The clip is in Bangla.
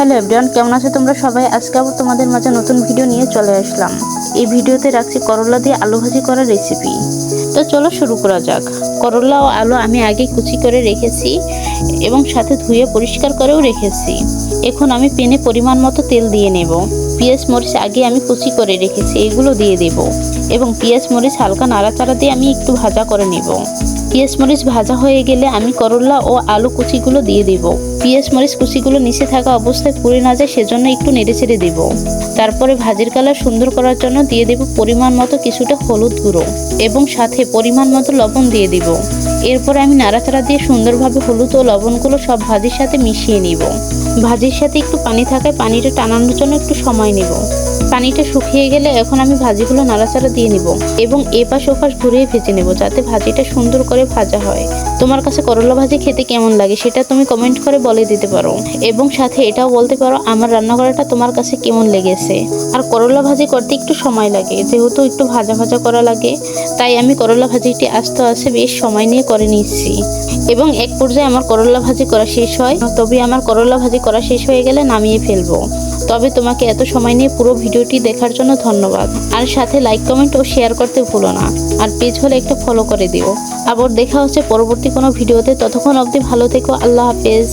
হ্যালো এভরিওয়ান, কেমন আছো তোমরা সবাই? আজকে আবার তোমাদের মাঝে নতুন ভিডিও নিয়ে চলে আসলাম। এই ভিডিওতে রাখছি করলা দিয়ে আলু ভাজি করার রেসিপি তো চলো শুরু করা যাক। করলা ও আলু আমি আগে কুচি করে রেখেছি এবং সাথে ধুয়ে পরিষ্কার করেও রেখেছি। এখন আমি পেনে পরিমাণ মতো তেল দিয়ে নেব। পেঁয়াজ, মরিচ আগে আমি কুচি করে রেখেছি, এগুলো দিয়ে দেব। এবং পেঁয়াজ, মরিচ হালকা নাড়াচাড়া দিয়ে আমি একটু ভাজা করে নেব। পেঁয়াজ মরিচ ভাজা হয়ে গেলে আমি করলা ও আলু কুচিগুলো দিয়ে দেব। পেঁয়াজ মরিচ কুচিগুলো নিচে থাকা অবস্থায় পুড়ে না যায় সেজন্য একটু নেড়ে ছেড়ে দেব। তারপরে ভাজির কালার সুন্দর করার জন্য দিয়ে দেব পরিমাণ মতো কিছুটা হলুদ গুঁড়ো এবং সাথে পরিমাণ মতো লবণ দিয়ে দিব। এরপরে আমি নাড়াচাড়া দিয়ে সুন্দরভাবে হলুদ ও লবণগুলো সব ভাজির সাথে মিশিয়ে নিব। ভাজির সাথে একটু পানি থাকায় পানিটা টানানোর জন্য একটু সময় নেব। পানিটা শুকিয়ে গেলে এখন আমি ভাজিগুলো নাড়াচাড়া দিয়ে নিব এবং এপাশ ওপাশ ঘুরিয়ে ভেজে নেব যাতে ভাজিটা সুন্দর করে ভাজা হয়। তোমার কাছে করলা ভাজি খেতে কেমন লাগে সেটা তুমি কমেন্ট করে বলে দিতে পারো। এবং সাথে এটাও বলতে পারো আমার রান্না করাটা তোমার কাছে কেমন লেগেছে। আর করলা ভাজি করতে একটু সময় লাগে, যেহেতু একটু ভাজা ভাজা করা লাগে, তাই আমি করলা ভাজিটি আস্তে আস্তে বেশ সময় নিয়ে করে নিচ্ছি। এবং এক পর্যায়ে আমার করলা ভাজি করা শেষ হয়, তবে আমার করলা ভাজি করা শেষ হয়ে গেলে নামিয়ে ফেলব। তবে তোমাকে এত সময় নিয়ে পুরো ভিডিওটি দেখার জন্য ধন্যবাদ। আর সাথে লাইক কমেন্ট ও শেয়ার করতে ভুলো না। আর পেজ হলে একটা ফলো করে দিও। আবার দেখা হচ্ছে পরবর্তী কোনো ভিডিওতে। ততক্ষণ অবধি ভালো থেকো, আল্লাহ হাফেজ।